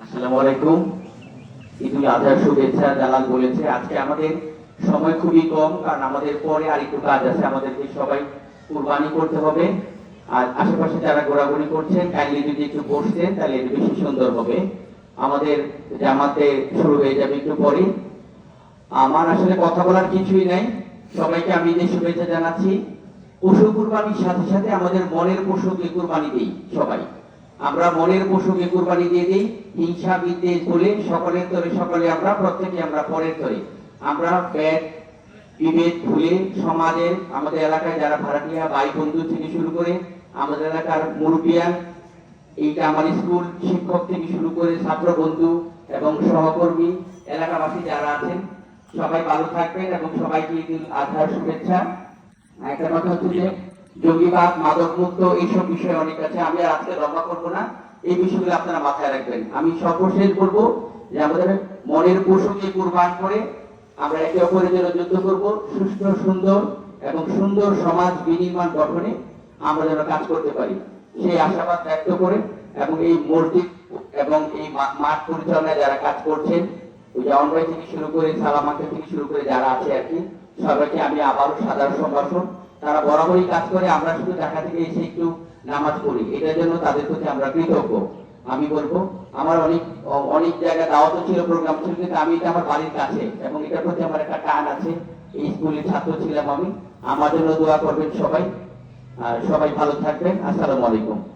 আসসালামু আলাইকুম। ঈদুল আজহার শুভেচ্ছা জালাল বলেছে, আজকে আমাদের সময় খুবই কম, কারণ আমাদের পরে আর একটু কাজ আছে, আমাদেরকে সবাই কুরবানি করতে হবে। আর আশেপাশে যারা ঘোরাঘুরি করছেন কাইন্ডলি যদি একটু তাহলে বেশি সুন্দর হবে। আমাদের জামাতে শুরু হয়ে যাবে একটু পরে। আমার আসলে কথা বলার কিছুই নাই। সবাইকে আমি শুভেচ্ছা জানাচ্ছি। পশু কুরবানির সাথে সাথে আমাদের মনের পশুকে কুরবানি দিই সবাই। আমরা মনের পশুকে কুরবানি দিয়ে দিই, হিংসা, বিদ্বেষ বলে সকলের তরে সকলে আমরা, প্রত্যেকে আমরা পরের তরে। আমরা ব্যাট বিভেদ ভুলে সমাজের আমাদের এলাকায় যারা ভাড়াটিয়া ভাই বন্ধু থেকে শুরু করে, আমাদের এলাকার মুরব্বিয়ান এইটা আমার স্কুল, শিক্ষক থেকে শুরু করে ছাত্র বন্ধু এবং সহকর্মী, এলাকাবাসী যারা আছেন, সবাই ভালো থাকবেন এবং সবাইকে আজহার শুভেচ্ছা। একটা কথা হচ্ছে জঙ্গিবাদ মাদক মুক্ত এইসব বিষয় অনেক আছে, আমি আর আজকে লম্বা করব না। এই বিষয়গুলো আপনারা মাথায় রাখবেন। আমি সর্বশেষ বলব যে আমাদের মনের পশুকে কুরবান করে আমরা একে অপরের জন্য যুদ্ধ করব। সুস্থ, সুন্দর এবং সুন্দর সমাজ বিনির্মাণ গঠনে আমরা যেন কাজ করতে পারি। সেই আশাবাদ ব্যক্ত করে এবং এই মসজিদ এবং এই মাঠ পরিচালনায় যারা কাজ করছেন, ওই যে অনভাই থেকে শুরু করে সালামাকে থেকে শুরু করে যারা আছে আর কি, সবাইকে আমি আবারও সাধারণ সম্ভাষণ তারা বরাবরই কাজ করে, আমরা শুধু দেখা থেকে এসে একটু নামাজ পড়ি। এটার জন্য তাদের প্রতি আমরা কৃতজ্ঞ। আমি বলব, আমার অনেক অনেক জায়গায় দাওয়াতও ছিল প্রোগ্রাম ছিল, কিন্তু আমি এটা আমার বাড়ির কাছে এবং এটার প্রতি আমার একটা টান আছে। এই স্কুলের ছাত্র ছিলাম আমি। আমার জন্য দোয়া করবেন সবাই। আর সবাই ভালো থাকবেন। আসসালামু আলাইকুম।